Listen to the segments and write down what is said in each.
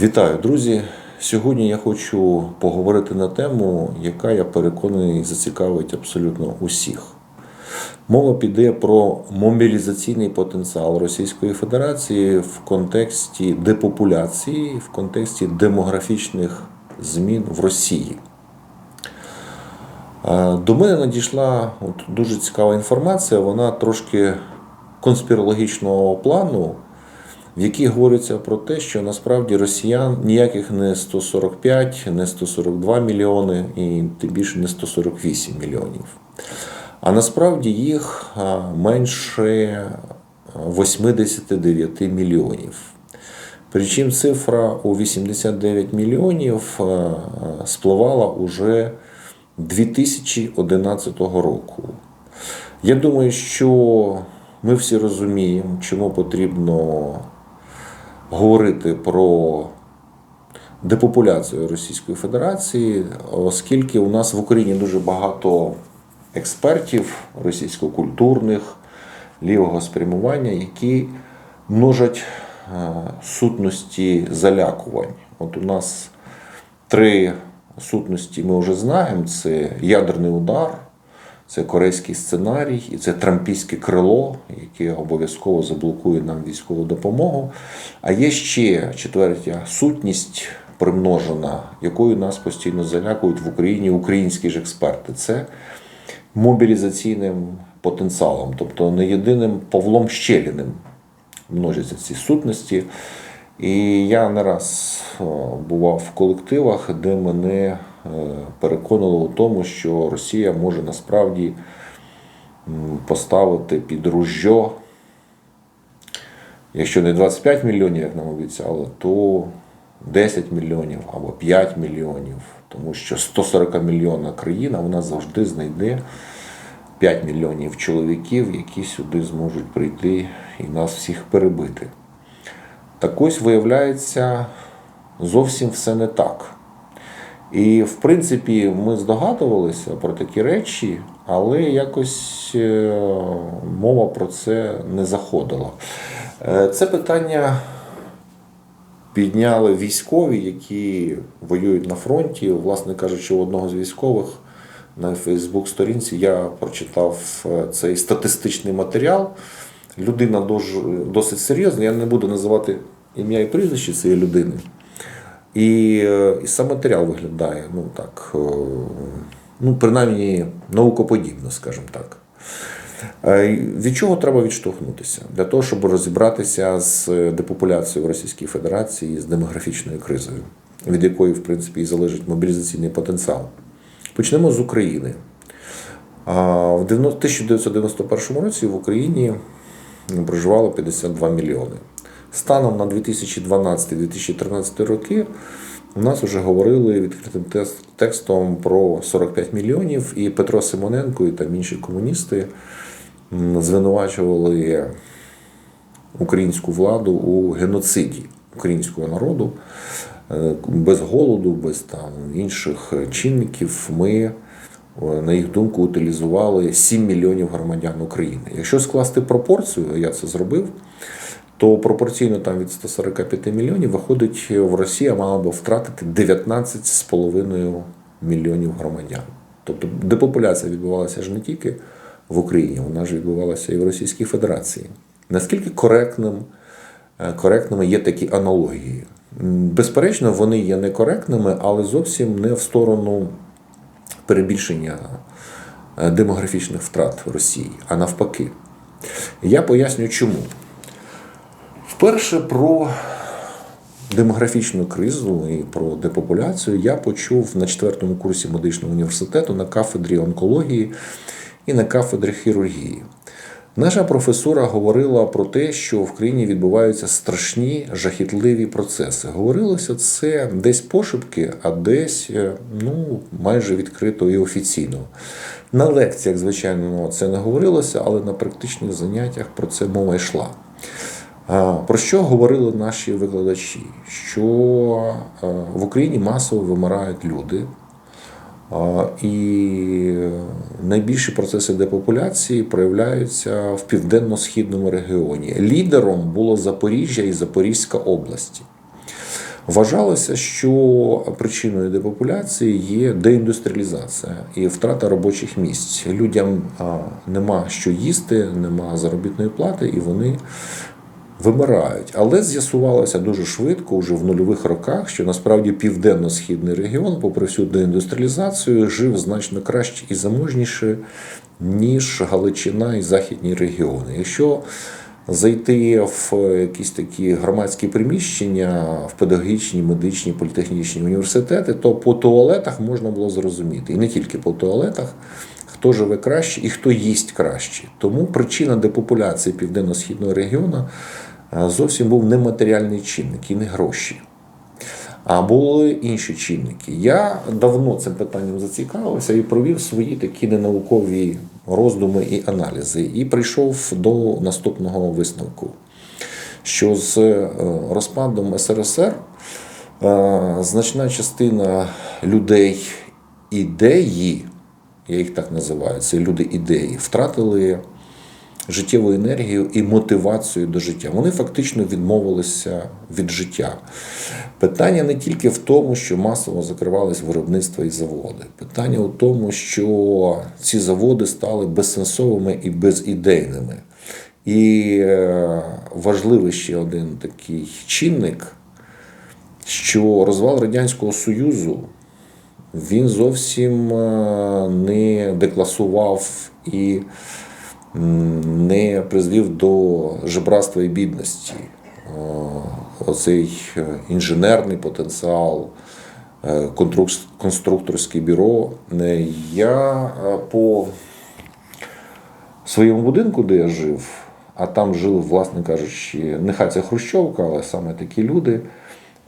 Вітаю, друзі! Сьогодні я хочу поговорити на тему, яка я переконаний зацікавить абсолютно усіх. Мова піде про мобілізаційний потенціал Російської Федерації в контексті депопуляції, в контексті демографічних змін в Росії. До мене надійшла от дуже цікава інформація, вона трошки конспірологічного плану, в якій говориться про те, що насправді росіян ніяких не 145, не 142 мільйони і тим більше не 148 мільйонів. А насправді їх менше 89 мільйонів. Причому цифра у 89 мільйонів спливала уже 2011 року. Я думаю, що ми всі розуміємо, чому потрібно говорити про депопуляцію Російської Федерації, оскільки у нас в Україні дуже багато експертів російсько-культурних, лівого спрямування, які множать е, сутності залякувань. От у нас три сутності ми вже знаємо: це ядерний удар. Це корейський сценарій і це трампійське крило, яке обов'язково заблокує нам військову допомогу. А є ще четвертя сутність примножена, якою нас постійно залякують в Україні українські ж експерти. Це мобілізаційним потенціалом, тобто не єдиним Павлом Щеліним множаться ці сутності. І я не раз бував в колективах, де мене е, переконало у тому, що Росія може насправді поставити під ружьо, якщо не 25 мільйонів, як нам обіцяли, то 10 мільйонів або 5 мільйонів. Тому що 140 мільйонна країна вона завжди знайде 5 мільйонів чоловіків, які сюди зможуть прийти і нас всіх перебити. Так ось виявляється, зовсім все не так. І, в принципі, ми здогадувалися про такі речі, але якось е, мова про це не заходила. Е, Це питання підняли військові, які воюють на фронті. Власне кажучи, у одного з військових на Фейсбук-сторінці я прочитав е, цей статистичний матеріал. Людина досить серйозна, я не буду називати ім'я і прізвище цієї людини. І, е, і сам матеріал виглядає, ну так, е, ну, принаймні наукоподібно, скажімо так. Е, Від чого треба відштовхнутися? Для того, щоб розібратися з депопуляцією в Російській Федерації, з демографічною кризою, від якої, в принципі, і залежить мобілізаційний потенціал. Почнемо з України. В 1991 році в Україні проживало 52 мільйони. Станом на 2012-2013 роки у нас вже говорили відкритим текстом про 45 мільйонів, і Петро Симоненко і там інші комуністи звинувачували українську владу у геноциді українського народу. Е, Без голоду, без там інших чинників ми, е, на їх думку, утилізували 7 мільйонів громадян України. Якщо скласти пропорцію, я це зробив, то пропорційно там від 145 мільйонів виходить, в Росія мала би втратити 19,5 мільйонів громадян. Тобто депопуляція відбувалася ж не тільки в Україні, вона ж відбувалася і в Російській Федерації. Наскільки коректним, е, коректними є такі аналогії? Безперечно, вони є некоректними, але зовсім не в сторону перебільшення е, демографічних втрат Росії, а навпаки. Я поясню чому. Вперше про демографічну кризу і про депопуляцію я почув на четвертому курсі медичного університету на кафедрі онкології і на кафедрі хірургії. Наша професура говорила про те, що в країні відбуваються страшні жахітливі процеси. Говорилося це десь пошепки, а десь е, ну, майже відкрито і офіційно. На лекціях, звичайно, це не говорилося, але на практичних заняттях про це мова йшла. Про що говорили наші викладачі? Що е, в Україні масово вимирають люди, і найбільші процеси депопуляції проявляються в південно-східному регіоні. Лідером було Запоріжжя і Запорізька області. Вважалося, що причиною депопуляції є деіндустріалізація і втрата робочих місць. Людям нема що їсти, нема заробітної плати, і вони вимирають. Але з'ясувалося дуже швидко, вже в нульових роках, що насправді південно-східний регіон, попри всю деіндустріалізацію, жив значно краще і заможніше, ніж Галичина і західні регіони. Якщо зайти в якісь такі громадські приміщення, в педагогічні, медичні, політехнічні університети, то по туалетах можна було зрозуміти. І не тільки по туалетах, хто живе краще і хто їсть краще. Тому причина депопуляції південно-східного регіону е, зовсім був не матеріальний чинник і не гроші. А були інші чинники. Я давно цим питанням зацікавився і провів свої такі ненаукові роздуми і аналізи. І прийшов до наступного висновку, що з е, розпадом СРСР е, значна частина людей ідеї, я їх так називаю, це люди ідеї, втратили життєву енергію і мотивацію до життя. Вони фактично відмовилися від життя. Питання не тільки в тому, що масово закривались виробництва і заводи. Питання у тому, що ці заводи стали безсенсовими і безідейними. І е, важливий ще один такий чинник, що розвал Радянського Союзу він зовсім е, не декласував і не призвів до жебратства і бідності. Е, Оцей е, інженерний потенціал, конструкторське бюро. Я по своєму будинку, де я жив, а там жили, власне кажучи, нехай це Хрущовка, але саме такі люди,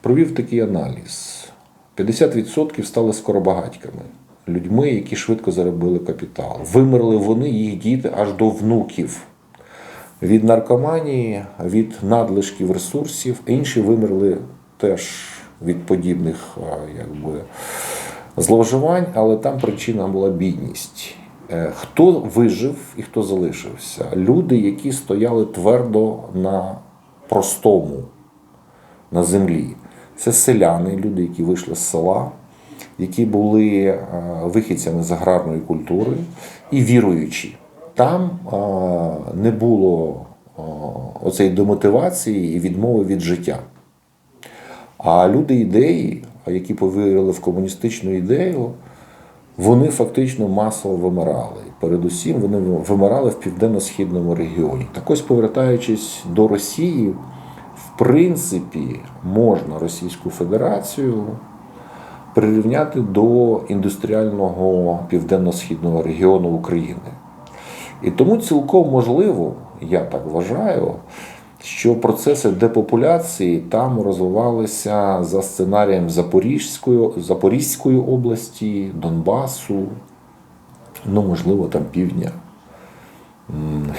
провів такий аналіз. 50% стали скоробагатьками, людьми, які швидко заробили капітал. Вимерли вони, їх діти аж до внуків. Від наркоманії, від надлишків ресурсів, інші вимерли теж від подібних якби, зловживань, але там причина була бідність. Е, Хто вижив і хто залишився? Люди, які стояли твердо на простому, на землі. Це селяни, люди, які вийшли з села, які були е, вихідцями з аграрної культури і віруючі. Там е, не було е, оцеї демотивації і відмови від життя. А люди ідеї, які повірили в комуністичну ідею, вони фактично масово вимирали. Передусім вони вимирали в південно-східному регіоні. Так ось, повертаючись до Росії, принципі, можна Російську Федерацію прирівняти до індустріального південно-східного регіону України. І тому цілком можливо, я так вважаю, що процеси депопуляції там розвивалися за сценарієм Запорізької, Запорізької області, Донбасу, ну, можливо, там півдня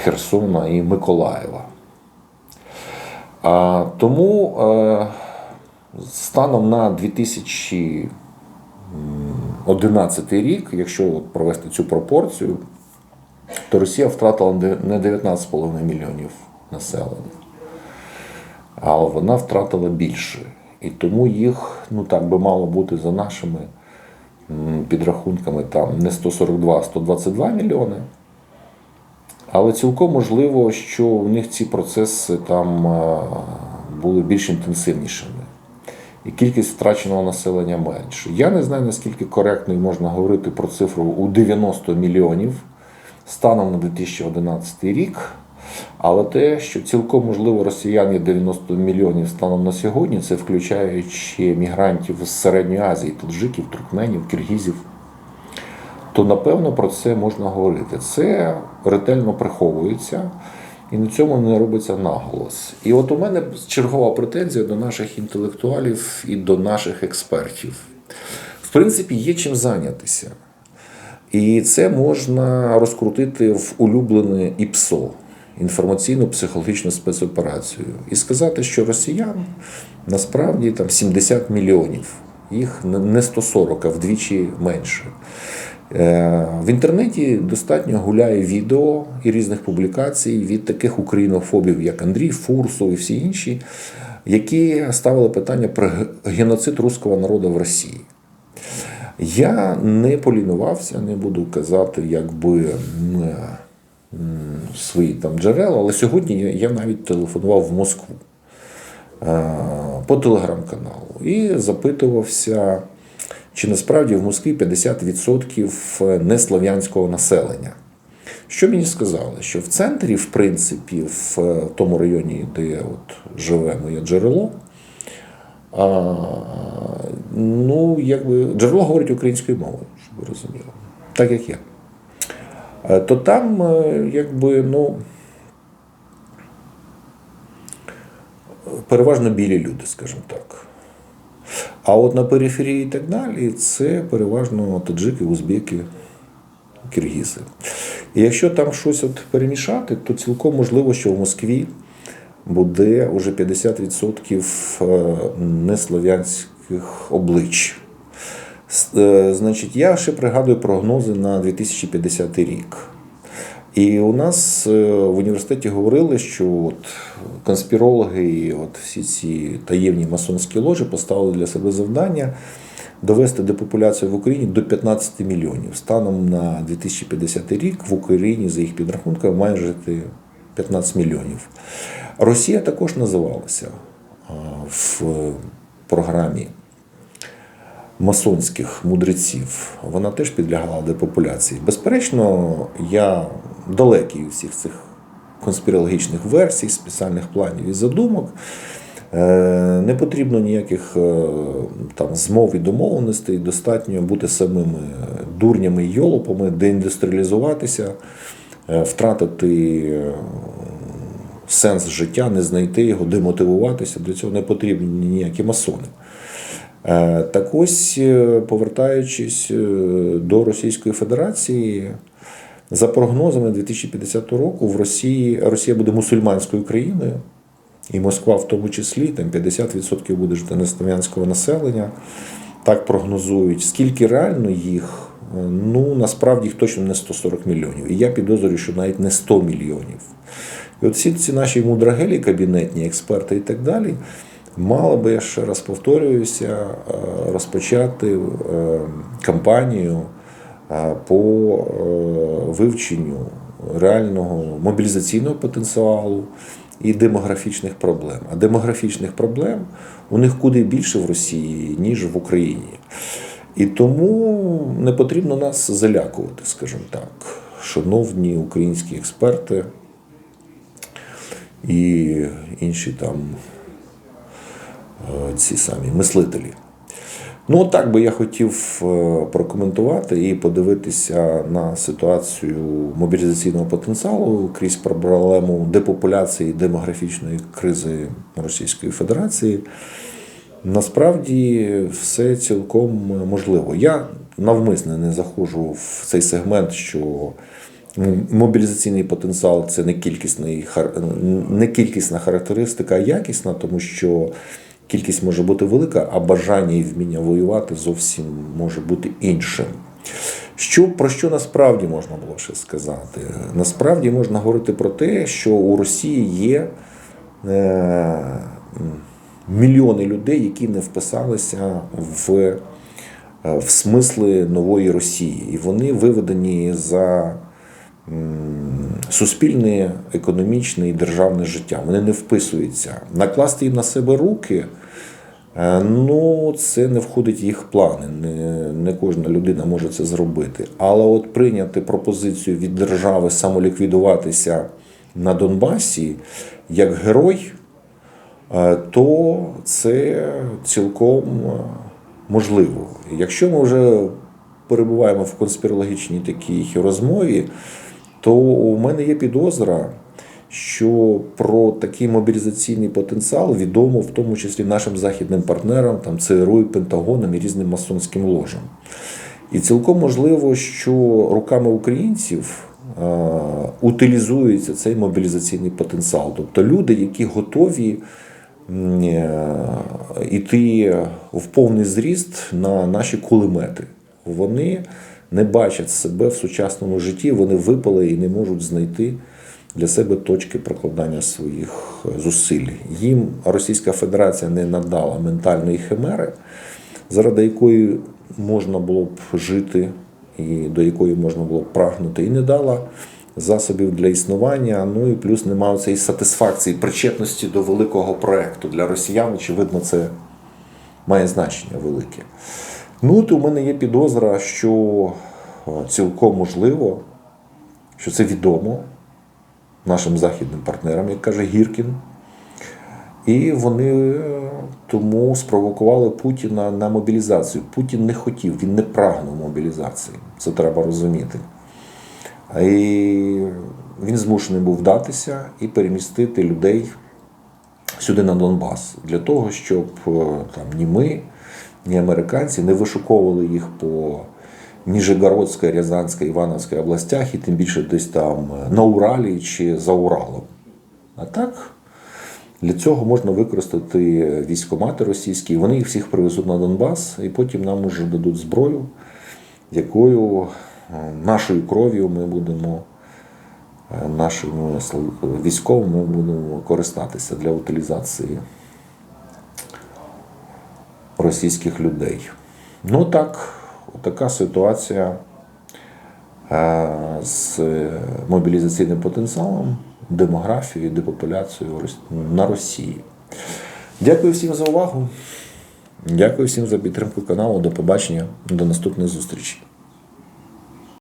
Херсона і Миколаєва. Тому е, станом на 2011 рік, якщо провести цю пропорцію, то Росія втратила не 19,5 мільйонів населення, а вона втратила більше. І тому їх, ну так би мало бути за нашими підрахунками, там не 142, а 122 мільйони. Але цілком можливо, що в них ці процеси там е, були більш інтенсивнішими. І кількість втраченого населення менше. Я не знаю, наскільки коректно можна говорити про цифру у 90 мільйонів станом на 2011 рік. Але те, що цілком можливо росіян є 90 мільйонів станом на сьогодні, це включаючи мігрантів з Середньої Азії, таджиків, туркменів, киргізів, то напевно про це можна говорити. Це ретельно приховується і на цьому не робиться наголос. І от у мене чергова претензія до наших інтелектуалів і до наших експертів. В принципі, є чим зайнятися. І це можна розкрутити в улюблене ІПСО інформаційно-психологічну спецоперацію і сказати, що росіян насправді там 70 мільйонів, їх не 140, а вдвічі менше. Е, В інтернеті достатньо гуляє відео і різних публікацій від таких українофобів, як Андрій Фурсов і всі інші, які ставили питання про геноцид руського народу в Росії. Я не полінувався, не буду казати, якби м, свої там джерела, але сьогодні я- я навіть телефонував в Москву е, по телеграм-каналу і запитувався, чи насправді в Москві 50% неслов'янського населення. Що мені сказали? Що в центрі, в принципі, в е, тому районі, де от живе моє джерело, а, ну, якби джерело говорить українською мовою, щоб ви розуміли, так як я. Е, То там, е, якби, ну, переважно білі люди, скажімо так. А от на периферії і так далі, це переважно таджики, узбеки, киргізи. І якщо там щось от перемішати, то цілком можливо, що в Москві буде уже 50% е, неслов'янських облич. Е, Значить, я ще пригадую прогнози на 2050 рік. І у нас е, в університеті говорили, що от конспірологи і от всі ці таємні масонські ложі поставили для себе завдання довести депопуляцію в Україні до 15 мільйонів. Станом на 2050 рік в Україні, за їх підрахунками, має жити 15 мільйонів. Росія також називалася в програмі масонських мудреців, вона теж підлягала депопуляції. Безперечно, я далекий від всіх цих конспірологічних версій, спеціальних планів і задумок. Е, Не потрібно ніяких е, там змов і домовленостей, достатньо бути самими дурнями і йолопами, деіндустріалізуватися, е, втратити сенс життя, не знайти його, демотивуватися. Для цього не потрібні ніякі масони. Так ось, повертаючись до Російської Федерації, за прогнозами 2050 року в Росії Росія буде мусульманською країною, і Москва в тому числі, там 50% буде жити неслов'янського населення. Так прогнозують. Скільки реально їх? Ну, насправді їх точно не 140 мільйонів. І я підозрюю, що навіть не 100 мільйонів. І от всі ці наші мудрагелі, кабінетні експерти і так далі, мали би, я ще раз повторююся, е, розпочати е, кампанію по е, вивченню реального мобілізаційного потенціалу і демографічних проблем. А демографічних проблем у них куди більше в Росії, ніж в Україні. І тому не потрібно нас залякувати, скажімо так, шановні українські експерти і інші там е, ці самі мислителі. Ну, так би я хотів е, прокоментувати і подивитися на ситуацію мобілізаційного потенціалу крізь проблему депопуляції демографічної кризи Російської Федерації. Насправді все цілком можливо. Я навмисне не заходжу в цей сегмент, що мобілізаційний потенціал це не кількісна характеристика, а якісна, тому що кількість може бути велика, а бажання і вміння воювати зовсім може бути іншим. Що, про що насправді можна було ще сказати? Насправді можна говорити про те, що у Росії є е, мільйони людей, які не вписалися в, е, в смисли нової Росії. І вони виведені за суспільне, економічне і державне життя. Вони не вписуються. Накласти їм на себе руки. е, Ну, це не входить в їх плани. Не, не кожна людина може це зробити. Але от прийняти пропозицію від держави самоліквідуватися на Донбасі як герой, е, то це цілком можливо. Якщо ми вже перебуваємо в конспірологічній такій розмові, то у мене є підозра, що про такий мобілізаційний потенціал відомо в тому числі нашим західним партнерам, там ЦРУ, Пентагоном і різним масонським ложам. І цілком можливо, що руками українців е, утилізується цей мобілізаційний потенціал. Тобто люди, які готові е, йти в повний зріст на наші кулемети. Вони не бачать себе в сучасному житті, вони випали і не можуть знайти для себе точки прокладання своїх зусиль. Їм Російська Федерація не надала ментальної химери, заради якої можна було б жити і до якої можна було б прагнути, і не дала засобів для існування. Ну і плюс немає цієї сатисфакції, причетності до великого проекту. Для росіян, очевидно, це має значення велике. Ну, то у мене є підозра, що е, цілком можливо, що це відомо нашим західним партнерам, як каже Гіркін. І вони е, тому спровокували Путіна на мобілізацію. Путін не хотів, він не прагнув мобілізації. Це треба розуміти. І він змушений був вдатися і перемістити людей сюди на Донбас для того, щоб е, там ні ми, ні американці не вишуковували їх по Ніжегородській, Рязанській, Івановській областях і тим більше десь там на Уралі чи за Уралом. А так, для цього можна використати військомати російські, вони їх всіх привезуть на Донбас, і потім нам уже дадуть зброю, якою е, нашою кров'ю ми будемо е, нашими військовими будемо користатися для утилізації російських людей. Ну так, така ситуація е, з мобілізаційним потенціалом, демографією, депопуляцією на Росії. Дякую всім за увагу. Дякую всім за підтримку каналу. До побачення, до наступних зустрічей.